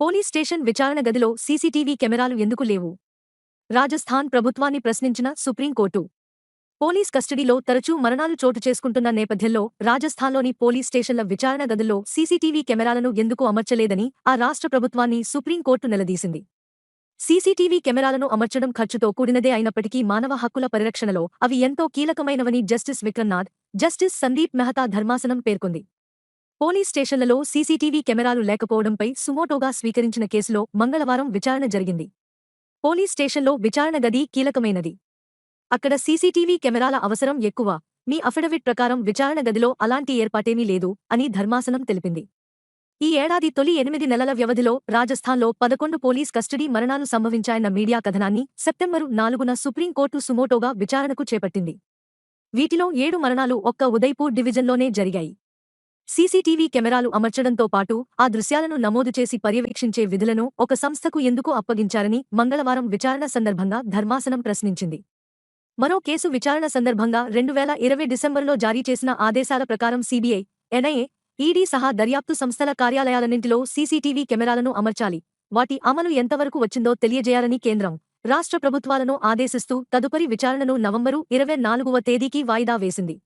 Police station విచారణ గదిలో CCTV కెమెరాలు ఎందుకు లేవు? రాజస్థాన్ ప్రభుత్వాన్ని ప్రశ్నించిన సుప్రీంకోర్టు. పోలీస్ కస్టడీలో తరచూ మరణాలు చోటు చేసుకుంటున్న నేపథ్యంలో రాజస్థాన్లోని పోలీస్ స్టేషన్ల విచారణ గదుల్లో సీసీటీవీ కెమెరాలను ఎందుకు అమర్చలేదని ఆ రాష్ట్ర ప్రభుత్వాన్ని సుప్రీంకోర్టు నిలదీసింది. సీసీటీవీ కెమెరాలను అమర్చడం ఖర్చుతో కూడినదే అయినప్పటికీ మానవ హక్కుల పరిరక్షణలో అవి ఎంతో కీలకమైనవని జస్టిస్ విక్రమ్నాథ్ జస్టిస్ సందీప్ మెహతా ధర్మాసనం పేర్కొంది. పోలీస్ స్టేషన్లలో సీసీటీవీ కెమెరాలు లేకపోవడంపై సుమోటోగా స్వీకరించిన కేసులో మంగళవారం విచారణ జరిగింది. పోలీస్ స్టేషన్లో విచారణ గది కీలకమైనది. అక్కడ సీసీటీవీ కెమెరాల అవసరం ఎక్కువ. మీ అఫిడవిట్ ప్రకారం విచారణ గదిలో అలాంటి ఏర్పాటేమీ లేదు అని ధర్మాసనం తెలిపింది. ఈ ఏడాది తొలి ఎనిమిది నెలల వ్యవధిలో రాజస్థాన్లో పదకొండు పోలీస్ కస్టడీ మరణాలు సంభవించాయన్న మీడియా కథనాన్ని సెప్టెంబరు నాలుగున సుప్రీంకోర్టు సుమోటోగా విచారణకు చేపట్టింది. వీటిలో ఏడు మరణాలు ఒక్క ఉదయ్పూర్ డివిజన్లోనే జరిగాయి. సీసీటీవీ కెమెరాలు అమర్చడంతో పాటు ఆ దృశ్యాలను నమోదు చేసి పర్యవేక్షించే విధులను ఒక సంస్థకు ఎందుకు అప్పగించారని మంగళవారం విచారణ సందర్భంగా ధర్మాసనం ప్రశ్నించింది. మరో కేసు విచారణ సందర్భంగా రెండు వేల ఇరవై డిసెంబరులో జారీ చేసిన ఆదేశాల ప్రకారం సీబీఐ ఎన్ఐఏ ఈడీ సహా దర్యాప్తు సంస్థల కార్యాలయాలన్నింటిలో సీసీటీవీ కెమెరాలను అమర్చాలి. వాటి అమలు ఎంతవరకు వచ్చిందో తెలియజేయాలని కేంద్రం రాష్ట్ర ప్రభుత్వాలను ఆదేశిస్తూ తదుపరి విచారణను నవంబరు ఇరవై నాలుగవ తేదీకి వాయిదా వేసింది.